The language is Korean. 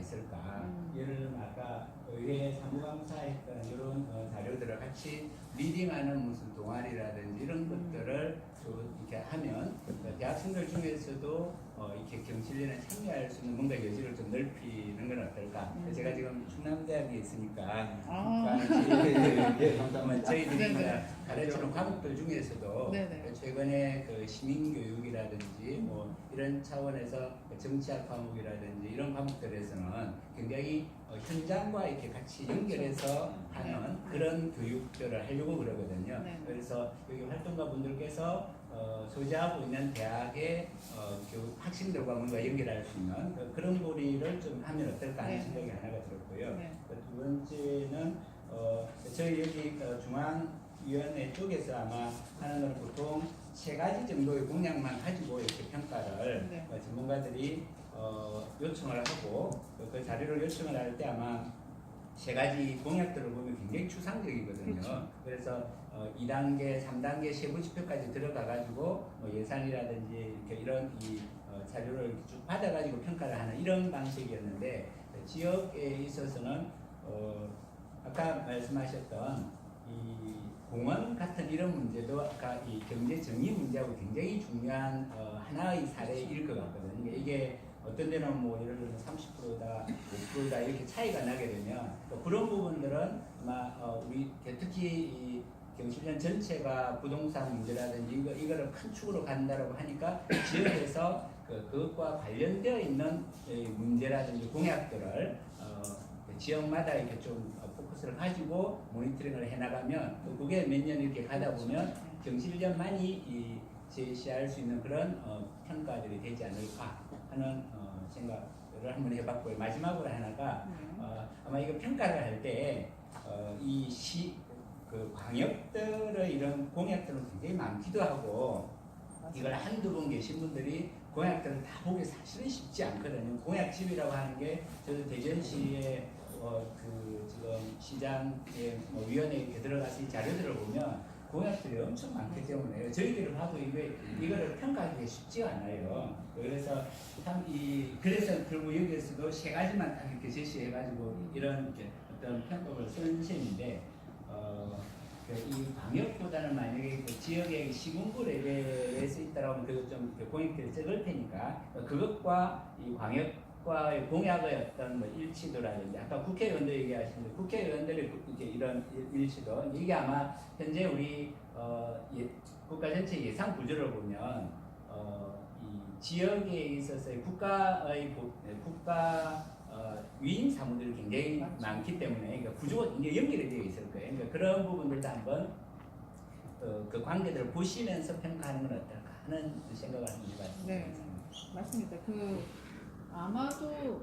있을까? 음. 예를 들면 아까 의회 사무감사했던 이런 어, 자료들을 같이 리딩하는 무슨 동아리라든지 이런 음. 것들을 좀 이렇게 하면 그 대학생들 중에서도 어, 이렇게 경실련에 참여할 수 있는 뭔가 여지를 좀 넓히는 건 어떨까? 음. 제가 지금 충남대학에 있으니까 아. 예, 그러면 저희들이 네네. 뭐 가르치는 과목들 중에서도 네네. 최근에 그 시민교육이라든지 뭐 이런 차원에서 그 정치학 과목이라든지 이런 과목들에서는 굉장히 어, 현장과 이렇게 같이 연결해서 그렇죠. 하는 네. 그런 교육들을 하려고 그러거든요. 네. 그래서 여기 활동가 분들께서 어, 소재하고 있는 대학의 어, 교육 학생들과 뭔가 연결할 수 있는 그, 그런 고리를 좀 하면 어떨까 하는 네. 생각이 하나가 들었고요. 네. 그두 번째는 어, 저희 여기 어, 중앙 위원회 쪽에서 아마 하는 건 보통 세 가지 정도의 공약만 가지고 이렇게 평가를 네. 어, 전문가들이 어, 요청을 하고 그, 그 자료를 요청을 할 때 아마 세 가지 공약들을 보면 굉장히 추상적이거든요. 그렇죠. 그래서 어, 2단계, 3단계 세부 지표까지 들어가 가지고 뭐 예산이라든지 이렇게 이런 이 어, 자료를 쭉 받아 가지고 평가를 하는 이런 방식이었는데 지역에 있어서는 어, 아까 말씀하셨던 이 공원 같은 이런 문제도 아까 이 경제 정의 문제하고 굉장히 중요한 어, 하나의 사례일 것 같거든요. 그러니까 이게 어떤 데는 뭐 예를 들면 30%다, 5%다 이렇게 차이가 나게 되면 또 그런 부분들은 아마 어, 우리 특히 이 경실련 전체가 부동산 문제라든지 이거 이거를 큰 축으로 간다라고 하니까 지역에서 그 그것과 관련되어 있는 이 문제라든지 공약들을 어, 그 지역마다 이렇게 좀 어, 포커스를 가지고 모니터링을 해나가면 또 그게 몇 년 이렇게 가다 보면 경실련만이 이 제시할 수 있는 그런 어, 평가들이 되지 않을까 하는 어, 생각을 한번 해봤고요. 마지막으로 하나가 네. 어, 아마 이거 평가를 할때 어, 이 시, 그 광역들의 이런 공약들은 굉장히 많기도 하고 이걸 한두 번 계신 분들이 공약들을 다 보기 사실은 쉽지 않거든요. 공약집이라고 하는 게 저도 대전시에 어, 그 지금 시장의 뭐 위원회에 이 자료들을 보면 공약들이 엄청 많기 때문에 저희들을 봐도 이게 이거를 평가하기가 쉽지가 않아요. 그래서 참 이 그래서 결국 여기에서도 세 가지만 딱 이렇게 제시해가지고 이런 어떤 평가를 쓰는 셈인데 어, 그이 방역보다는 만약에 그 지역의 시군구 레벨에 서 있다라고 하면 그것 좀 공익들이 적을 테니까 그것과 이 광역 과의 공약의 어떤 뭐 일치도라든지 아까 국회의원들 얘기하시는데 국회의원들의 그- 이렇게 이런 일- 일치도 이게 아마 현재 우리 어, 예, 국가 전체 예산 구조를 보면 어, 이 지역에 있어서의 국가의 보- 네, 국가 어, 위임 사무들이 굉장히. 많기 때문에 그러니까 구조가 굉장히 연결이 되어 있을 거예요. 그러니까 그런 부분들도 한번 어, 그 관계들을 보시면서 평가하는 건 어떨까 하는 생각을 한번 해봤습니다. 네. 맞습니다. 그 아마도